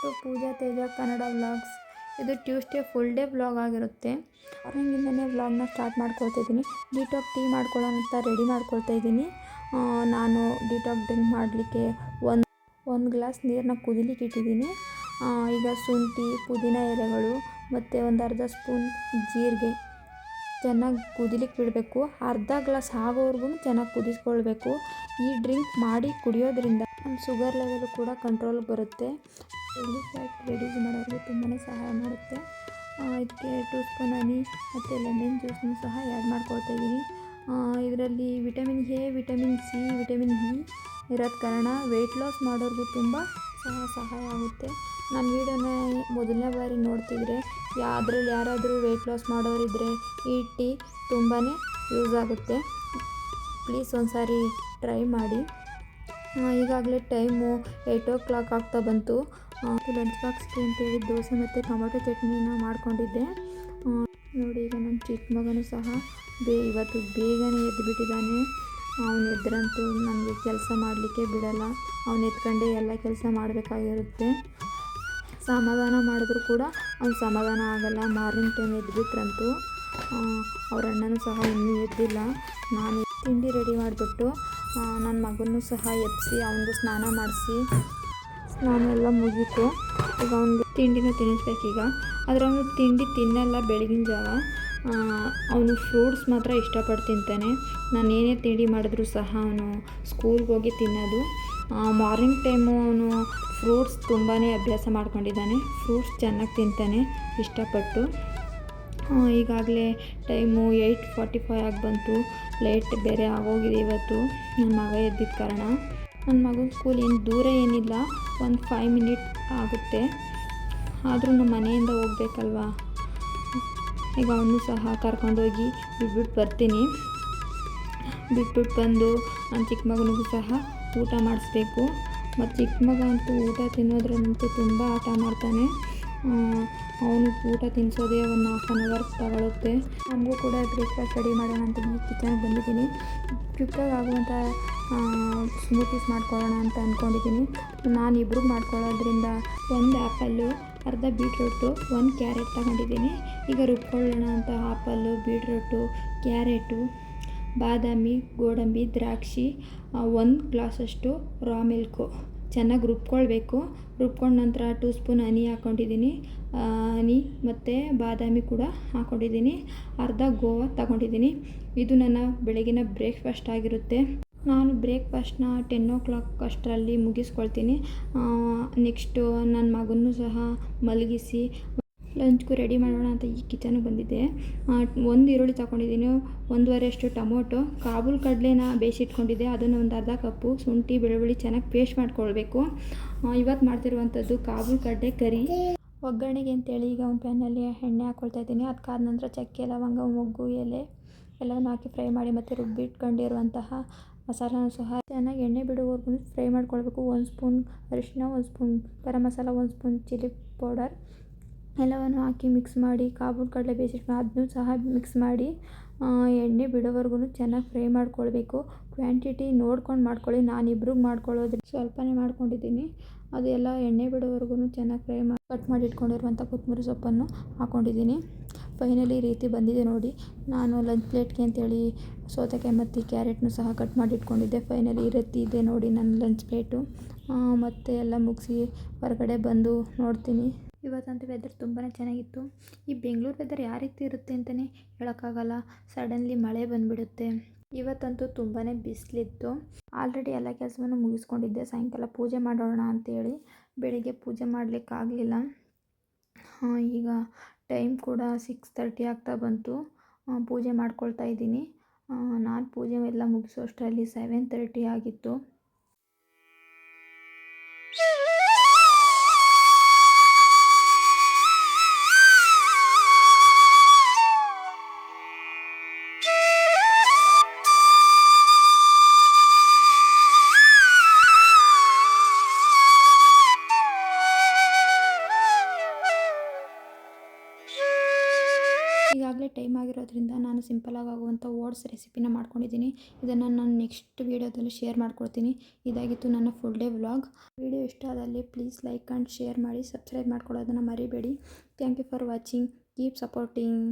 To Pooja Teja Kannada vlogs. ಇದು Tuesday full day vlog ಆಗಿರುತ್ತೆ. ಮಾರ್ನಿಂಗಿಂದನೇ ವ್ಲಾಗ್ನ ಸ್ಟಾರ್ಟ್ ಮಾಡ್ಕೊಳ್ತಾ ಇದ್ದೀನಿ. ಡಿಟಾಕ್ ಟೀ ಮಾಡ್ಕೊಳ್ಳೋಂಥ ಅಂತ ರೆಡಿ ಮಾಡ್ಕೊಳ್ತಾ ಇದ್ದೀನಿ. ನಾನು ಡಿಟಾಕ್ ಡ್ರಿಂಕ್ ಮಾಡಲಿಕ್ಕೆ ಒಂದು ಒಂದು ಗ್ಲಾಸ್ ನೀರನ್ನ ಕುದಿಲಿಕ್ಕೆ ಇಟ್ಟಿದ್ದೀನಿ. ಈಗ ಶುಂಠಿ, ಪುದೀನ ಎಲೆಗಳು ಮತ್ತು ಒಂದು ಅರ್ಧ ಸ್ಪೂನ್ ಜೀರಿಗೆ ಚೆನ್ನಾಗಿ ಕುದಿಲಿಕ್ಕೆ ಬಿಡಬೇಕು. ಅರ್ಧ ಗ್ಲಾಸ್ ಆಗೋವರೆಗೂ ಚೆನ್ನಾಗಿ ಕುದಿಸ್ಕೊಳ್ಬೇಕು. ಈ ಡ್ರಿಂಕ್ ಮಾಡಿ ಕುಡಿಯೋದ್ರಿಂದ ನಮ್ಮ ಶುಗರ್ ಲೆವೆಲ್ ಕೂಡ ಕಂಟ್ರೋಲ್ಗೆ ಬರುತ್ತೆ. ಎಲ್ಲಿ ಫ್ಯಾಟ್ ರೆಡ್ಯೂಸ್ ಮಾಡೋರಿಗೆ ತುಂಬಾ ಸಹಾಯ ಮಾಡುತ್ತೆ. ಇದಕ್ಕೆ ಟೂ ಸ್ಪೂನ್ ಹನಿ ಮತ್ತು ಲೆಮನ್ ಜ್ಯೂಸನ್ನು ಸಹ ಆ್ಯಡ್ ಮಾಡ್ಕೊಳ್ತಾ ಇದ್ದೀನಿ. ಇದರಲ್ಲಿ vitamin A, vitamin C, vitamin E ಇರೋದ ಕಾರಣ ವೆಯ್ಟ್ ಲಾಸ್ ಮಾಡೋರಿಗೂ ತುಂಬ ಸಹ ಸಹಾಯ ಆಗುತ್ತೆ. ನನ್ನ ವೀಡಿಯೋನ ಮೊದಲನೇ ಬಾರಿ ನೋಡ್ತಿದ್ರೆ ಅದರಲ್ಲಿ ಯಾರಾದರೂ ವೆಯ್ಟ್ ಲಾಸ್ ಮಾಡೋರಿದ್ದರೆ ಈ ಟೀ ತುಂಬಾ ಯೂಸ್ ಆಗುತ್ತೆ. ಪ್ಲೀಸ್ ಒಂದು ಸಾರಿ ಟ್ರೈ ಮಾಡಿ. ಈಗಾಗಲೇ ಟೈಮು ಏಯ್ಟ್ ಓ ಕ್ಲಾಕ್ ಆಗ್ತಾ ಬಂತು. ಲಂಚ್ ಬಾಕ್ಸ್ಗೆ ಅಂತೇಳಿ ದೋಸೆ ಮತ್ತು ಟೊಮೊಟೊ ಚಟ್ನಿನ ಮಾಡಿಕೊಂಡಿದ್ದೆ. ನೋಡಿ ಈಗ ನನ್ನ ಚಿಕ್ಕ ಮಗನೂ ಸಹ ಬೇ, ಇವತ್ತು ಬೇಗನೆ ಎದ್ದು ಅವನು ಎದ್ರಂತೂ ನನಗೆ ಕೆಲಸ ಮಾಡಲಿಕ್ಕೆ ಬಿಡಲ್ಲ. ಅವನು ಎತ್ಕೊಂಡೆ ಎಲ್ಲ ಕೆಲಸ ಮಾಡಬೇಕಾಗಿರುತ್ತೆ. ಸಮಾಧಾನ ಮಾಡಿದ್ರು ಕೂಡ ಅವ್ನು ಸಮಾಧಾನ ಆಗಲ್ಲ. ಮಾರ್ನಿಂಗ್ ಟೈಮ್ ಎದ್ಬಿಟ್ರಂತೂ ಅವ್ರ ಅಣ್ಣನೂ ಸಹ ಇನ್ನೂ ಎದ್ದಿಲ್ಲ. ನಾನು ತಿಂಡಿ ರೆಡಿ ಮಾಡಿಬಿಟ್ಟು ನನ್ನ ಮಗನೂ ಸಹ ಎಬ್ಬಿಸಿ ಅವನಿಗೂ ಸ್ನಾನ ಮಾಡಿಸಿ ಸ್ನಾನ ಎಲ್ಲ ಮುಗೀತು. ಈಗ ಅವನಿಗೆ ತಿಂಡಿನ ತಿನ್ನಿಸ್ಬೇಕೀಗ ಆದರೆ ಅವನು ತಿಂಡಿ ತಿನ್ನಲ್ಲ ಬೆಳಗಿನ ಜಾವ. ಅವನು ಫ್ರೂಟ್ಸ್ ಮಾತ್ರ ಇಷ್ಟಪಟ್ಟು ತಿಂತಾನೆ. ನಾನು ಏನೇ ತಿಂಡಿ ಮಾಡಿದ್ರೂ ಸಹ ಅವನು ಸ್ಕೂಲ್ಗೆ ಹೋಗಿ ತಿನ್ನೋದು. ಮಾರ್ನಿಂಗ್ ಟೈಮು ಅವನು ಫ್ರೂಟ್ಸ್ ತುಂಬಾ ಅಭ್ಯಾಸ ಮಾಡ್ಕೊಂಡಿದ್ದಾನೆ. ಫ್ರೂಟ್ಸ್ ಚೆನ್ನಾಗಿ ತಿಂತಾನೆ, ಇಷ್ಟಪಟ್ಟು. ಈಗಾಗಲೇ ಟೈಮು ಏಯ್ಟ್ ಫಾರ್ಟಿ ಫೈವ್ ಆಗಿ ಬಂತು. ಲೇಟ್ ಬೇರೆ ಆಗೋಗಿದೆ ಇವತ್ತು. ನನ್ನ ಮಗ ಎದ್ದಿದ್ದ ಕಾರಣ. ನನ್ನ ಮಗನ ಸ್ಕೂಲ್ ಏನು ದೂರ ಏನಿಲ್ಲ. ಒಂದು ಫೈವ್ ಮಿನಿಟ್ ಆಗುತ್ತೆ. ಆದರೂ ನಮ್ಮ ಮನೆಯಿಂದ ಹೋಗ್ಬೇಕಲ್ವಾ? ಈಗ ಅವನು ಸಹ ಕರ್ಕೊಂಡೋಗಿ ಬಿಟ್ಬಿಟ್ಟು ಬರ್ತೀನಿ. ಬಿಟ್ಬಿಟ್ಟು ಬಂದು ನನ್ನ ಚಿಕ್ಕ ಮಗನಿಗೂ ಸಹ ಊಟ ಮಾಡಿಸ್ಬೇಕು. ಮತ್ತು ಚಿಕ್ಕ ಮಗ ಅಂತೂ ಊಟ ತಿನ್ನೋದ್ರಂತೂ ತುಂಬ ಆಟ ಮಾಡ್ತಾನೆ. ಅವನು ಊಟ ತಿನ್ನಿಸೋದೇ ಒಂದು ಹಾಫ್ ಆನ್ ಅವರ್ ತಗೊಳುತ್ತೆ. ನಮಗೂ ಕೂಡ ಬ್ರೇಕ್ಫಾಸ್ಟ್ ರೆಡಿ ಮಾಡೋಣ ಅಂತ ಕಿಚನ್ಗೆ ಬಂದಿದ್ದೀನಿ. ಕ್ವಿಕ್ಕಾಗಿ ಆಗುವಂಥ ಸ್ಮೂತೀಸ್ ಮಾಡ್ಕೊಳ್ಳೋಣ ಅಂತ ಅಂದ್ಕೊಂಡಿದ್ದೀನಿ ನಾನು ಇಬ್ರಿಗೆ ಮಾಡ್ಕೊಳ್ಳೋದ್ರಿಂದ ಒಂದು ಆ್ಯಪಲ್ಲು ಅರ್ಧ ಬೀಟ್ರೂಟು, ಒಂದು ಕ್ಯಾರೆಟ್ ತಗೊಂಡಿದ್ದೀನಿ. ಈಗ ರುಬ್ಕೊಳ್ಳೋಣ ಅಂತ ಆ್ಯಪಲ್ಲು ಬೀಟ್ರೂಟು, ಕ್ಯಾರೆಟು, ಬಾದಾಮಿ, ಗೋಡಂಬಿ, ದ್ರಾಕ್ಷಿ ಒಂದು ಗ್ಲಾಸಷ್ಟು ರಾ ಮಿಲ್ಕು. ಚೆನ್ನಾಗಿ ರುಬ್ಕೊಳ್ಬೇಕು. ರುಬ್ಕೊಂಡ ನಂತರ ಟೂ ಸ್ಪೂನ್ ಹನಿ ಹಾಕ್ಕೊಂಡಿದ್ದೀನಿ ಹನಿ ಮತ್ತು ಬಾದಾಮಿ ಕೂಡ ಹಾಕ್ಕೊಂಡಿದ್ದೀನಿ ಅರ್ಧ ಗೋವಾ ತಗೊಂಡಿದ್ದೀನಿ. ಇದು ನನ್ನ ಬೆಳಗಿನ ಬ್ರೇಕ್ಫಾಸ್ಟ್ ಆಗಿರುತ್ತೆ. ನಾನು ಬ್ರೇಕ್ಫಾಸ್ಟ್ನ ಟೆನ್ ಓ ಕ್ಲಾಕ್ ಅಷ್ಟರಲ್ಲಿ ಮುಗಿಸ್ಕೊಳ್ತೀನಿ. ನೆಕ್ಸ್ಟು ನನ್ನ ಮಗನೂ ಸಹ ಮಲಗಿಸಿ ಲಂಚ್ಗೂ ರೆಡಿ ಮಾಡೋಣ ಅಂತ ಈ ಕಿಚನ್ಗೆ ಬಂದಿದ್ದೆ. ಒಂದು ಈರುಳ್ಳಿ ತಗೊಂಡಿದ್ದೀನಿ, ಒಂದೂವರೆ ಅಷ್ಟು ಟೊಮೊಟೊ, ಕಾಬೂಲ್ ಕಡಲೆನ ಬೇಯಿಸಿಟ್ಕೊಂಡಿದ್ದೆ. ಅದನ್ನು ಒಂದು ಅರ್ಧ ಕಪ್ಪು ಶುಂಠಿ, ಬೆಳ್ಳುಳ್ಳಿ ಚೆನ್ನಾಗಿ ಪೇಸ್ಟ್ ಮಾಡ್ಕೊಳ್ಬೇಕು. ಇವತ್ತು ಮಾಡ್ತಿರುವಂಥದ್ದು ಕಾಬೂಲ್ ಕಡಲೆ ಕರಿ. ಒಗ್ಗರಣೆಗೆ ಅಂತೇಳಿ ಈಗ ಒಂದು ಪ್ಯಾನಲ್ಲಿ ಎಣ್ಣೆ ಹಾಕ್ಕೊಳ್ತಾ ಇದ್ದೀನಿ. ಅದಕ್ಕಾದ ನಂತರ ಚಕ್ಕೆ, ಲವಂಗ, ಮೊಗ್ಗು, ಎಲೆ ಎಲ್ಲವನ್ನು ಹಾಕಿ ಫ್ರೈ ಮಾಡಿ ಮತ್ತು ರುಬ್ಬಿಟ್ಕೊಂಡಿರುವಂತಹ ಮಸಾಲನೂ ಸಹ ಚೆನ್ನಾಗಿ ಎಣ್ಣೆ ಬಿಡುವವರೆಗೂ ಫ್ರೈ ಮಾಡ್ಕೊಳ್ಬೇಕು. ಒಂದು ಸ್ಪೂನ್ ಅರಿಶಿನ ಒಂದು ಸ್ಪೂನ್ ಗರಂ ಮಸಾಲ, ಒಂದು ಸ್ಪೂನ್ ಚಿಲ್ಲಿ ಪೌಡರ್. ಎಲ್ಲವನ್ನು ಹಾಕಿ ಮಿಕ್ಸ್ ಮಾಡಿ ಕಾಬೂಲ್ ಕಡಲೆ ಬೇಯಿಸಿಟ್ಟು ಅದನ್ನೂ ಸಹ ಮಿಕ್ಸ್ ಮಾಡಿ ಎಣ್ಣೆ ಬಿಡೋವರೆಗೂ ಚೆನ್ನಾಗಿ ಫ್ರೈ ಮಾಡ್ಕೊಳ್ಬೇಕು. ಕ್ವಾಂಟಿಟಿ ನೋಡ್ಕೊಂಡು ಮಾಡ್ಕೊಳ್ಳಿ. ನಾನು ಇಬ್ರಿಗೆ ಮಾಡ್ಕೊಳ್ಳೋದ್ರೆ. ಸ್ವಲ್ಪನೇ ಮಾಡ್ಕೊಂಡಿದ್ದೀನಿ. ಅದು ಎಲ್ಲ ಎಣ್ಣೆ ಬಿಡೋವರೆಗೂ ಚೆನ್ನಾಗಿ ಫ್ರೈ ಮಾಡಿ ಕಟ್ ಮಾಡಿ ಇಟ್ಕೊಂಡಿರುವಂಥ ಕೊತ್ತಂಬರಿ ಸೊಪ್ಪನ್ನು ಹಾಕ್ಕೊಂಡಿದ್ದೀನಿ ಫೈನಲಿ ಈ ರೀತಿ ಬಂದಿದೆ ನೋಡಿ. ನಾನು ಲಂಚ್ ಪ್ಲೇಟ್ಗೆ ಅಂತೇಳಿ ಸೌತೆಕಾಯಿ ಮತ್ತು ಕ್ಯಾರೆಟ್ನು ಸಹ ಕಟ್ ಮಾಡಿ ಇಟ್ಕೊಂಡಿದ್ದೆ. ಫೈನಲಿ ಈ ರೀತಿ ಇದೆ ನೋಡಿ ನನ್ನ ಲಂಚ್ ಪ್ಲೇಟು. ಮತ್ತು ಎಲ್ಲ ಮುಗಿಸಿ ಹೊರಗಡೆ ಬಂದು ನೋಡ್ತೀನಿ. ಇವತ್ತಂತೂ ವೆದರ್ ತುಂಬಾ ಚೆನ್ನಾಗಿತ್ತು. ಈ ಬೆಂಗಳೂರು ವೆದರ್ ಯಾವ ರೀತಿ ಇರುತ್ತೆ ಅಂತಲೇ ಹೇಳೋಕ್ಕಾಗಲ್ಲ. ಸಡನ್ಲಿ ಮಳೆ ಬಂದುಬಿಡುತ್ತೆ. ಇವತ್ತಂತೂ ತುಂಬಾ ಬಿಸಿಲಿತ್ತು. ಆಲ್ರೆಡಿ ಎಲ್ಲ ಕೆಲಸವನ್ನು ಮುಗಿಸ್ಕೊಂಡಿದ್ದೆ. ಸಾಯಂಕಾಲ ಪೂಜೆ ಮಾಡೋಣ ಅಂತೇಳಿ ಬೆಳಿಗ್ಗೆ ಪೂಜೆ ಮಾಡಲಿಕ್ಕಾಗಲಿಲ್ಲ. ಈಗ ಟೈಮ್ ಕೂಡ ಸಿಕ್ಸ್ ತರ್ಟಿ ಆಗ್ತಾ ಬಂತು. ಪೂಜೆ ಮಾಡ್ಕೊಳ್ತಾ ಇದ್ದೀನಿ. ನಾನು ಪೂಜೆ ಎಲ್ಲ ಮುಗಿಸೋ ಅಷ್ಟರಲ್ಲಿ ಸೆವೆನ್ ತರ್ಟಿ ಆಗಿತ್ತು. ಈಗಾಗಲೇ ಟೈಮ್ ಆಗಿರೋದ್ರಿಂದ ನಾನು ಸಿಂಪಲಾಗಿ ಆಗುವಂಥ ಓಟ್ಸ್ ರೆಸಿಪಿನ ಮಾಡ್ಕೊಂಡಿದ್ದೀನಿ. ಇದನ್ನು ನಾನು ನೆಕ್ಸ್ಟ್ ವೀಡಿಯೋದಲ್ಲಿ ಶೇರ್ ಮಾಡ್ಕೊಳ್ತೀನಿ ಇದಾಗಿತ್ತು ನನ್ನ ಫುಲ್ ಡೇ ವ್ಲಾಗ್ ವಿಡಿಯೋ ಇಷ್ಟ ಆದಲ್ಲಿ ಪ್ಲೀಸ್ ಲೈಕ್ ಆ್ಯಂಡ್ ಶೇರ್ ಮಾಡಿ ಸಬ್ಸ್ಕ್ರೈಬ್ ಮಾಡ್ಕೊಳ್ಳೋದನ್ನು ಮರಿಬೇಡಿ. Thank you for watching keep supporting